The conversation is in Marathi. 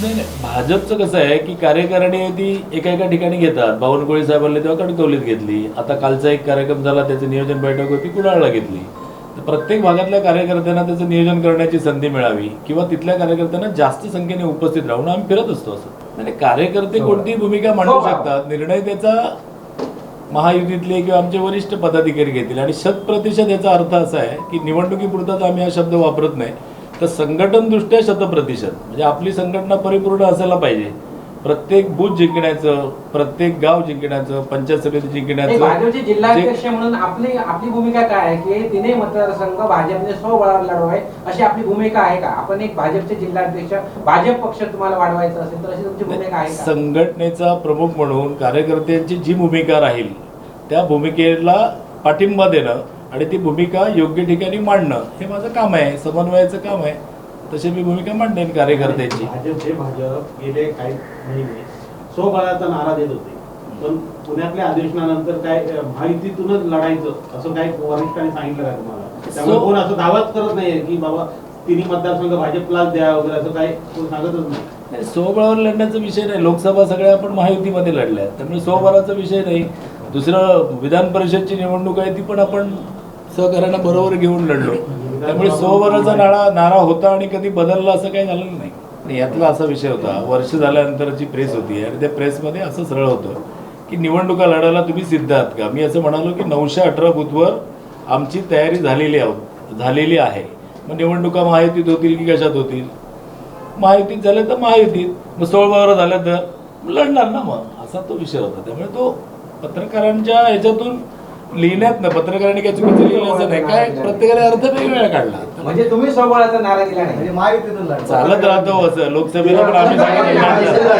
नाही नाही. भाजपचं कसं आहे की कार्यकारिणी ती एका एका ठिकाणी घेतात. बावनकुळे साहेबांनी तेव्हा कणकवलीत घेतली. आता कालचा एक कार्यक्रम झाला त्याची नियोजन बैठक होती कुडाळला घेतली. तर प्रत्येक भागातल्या कार्यकर्त्यांना त्याचं नियोजन करण्याची संधी मिळावी किंवा तिथल्या कार्यकर्त्यांना जास्त संख्येने उपस्थित राहून आम्ही फिरत असतो असं. नाही कार्यकर्ते कोणतीही भूमिका मांडू शकतात. निर्णय त्याचा महायुतीतले किंवा आमचे वरिष्ठ पदाधिकारी घेतील. आणि शत प्रतिशत याचा अर्थ असा आहे की निवडणुकीपुरताच आम्ही हा शब्द वापरत नाही. तर संघटनदृष्ट्या शतप्रतिशत. म्हणजे आपली संघटना परिपूर्ण असायला पाहिजे. प्रत्येक बूथ जिंकण्याचं प्रत्येक गाव जिंकण्याचं पंचायत समिती जिंकण्याचं भाजपचे जिल्हाध्यक्ष म्हणून आपली आपली भूमिका काय आहे की तिन्ही मतदारसंघ भाजपने स्वबळावर लढवाय अशी आपली भूमिका आहे का? आपण एक भाजपचे जिल्हाध्यक्ष भाजप पक्ष तुम्हाला वाढवायचा असेल तर अशी तुमची भूमिका आहे संघटनेचा प्रमुख म्हणून कार्यकर्त्यांची जी भूमिका राहील त्या भूमिकेला पाठिंबा देणं आणि ती भूमिका योग्य ठिकाणी मांडणं हे माझं काम आहे समन्वयाचं काम आहे. तशी मी भूमिका मांडेन कार्यकर्त्यांची. भाजप हे भाजप गेले काही महिने. स्वबळाचा नारा देत होते. पण पुण्यातल्या अधिवेशनानंतर काय अं, महायुतीतूनच लढायचं असं काय वरिष्ठांनी सांगितलं का तुम्हाला? त्यामुळे कोण असं दावाच करत नाहीये की बाबा तिन्ही मतदारसंघ भाजपलाच द्या वगैरे असं काय कोण सांगतच नाही. नाही, स्वबळावर लढण्याचा विषय नाही. लोकसभा सगळ्या आपण महायुतीमध्ये लढल्या त्यामुळे स्वबळाचा विषय नाही. दुसरं विधान परिषदची निवडणूक आहे ती पण आपण सहकार्यांना बरोबर घेऊन लढलो. त्यामुळे स्वबळाचा नाळा नारा होता आणि कधी बदलला असं काही झालेलं नाही. आणि यातला असा विषय होता वर्ष झाल्यानंतरची प्रेस होती. आणि त्या प्रेसमध्ये असं सरळ होतं की निवडणुका लढायला तुम्ही सिद्ध आहात का? मी असं म्हणालो की नऊशे अठरा बुथवर आमची तयारी झालेली आहोत झालेली आहे. मग निवडणुका महायुतीत होतील की कशात होतील? महायुतीत झाले तर महायुतीत. मग सोळबावर झाल्या तर लढणार ना मग? असा तो विषय होता. त्यामुळे तो पत्रकारांच्या ह्याच्यातून लिहिण्यात ना पत्रकारांनी काय चुकीचं लिहिलं असं नाही. काय प्रत्येकाने अर्थ वेगवेगळा काढला. म्हणजे तुम्ही स्वबळाचा नारा दिला नाही. म्हणजे. चालत राहतो असं. लोकसभेला पण आम्ही सांगितलं.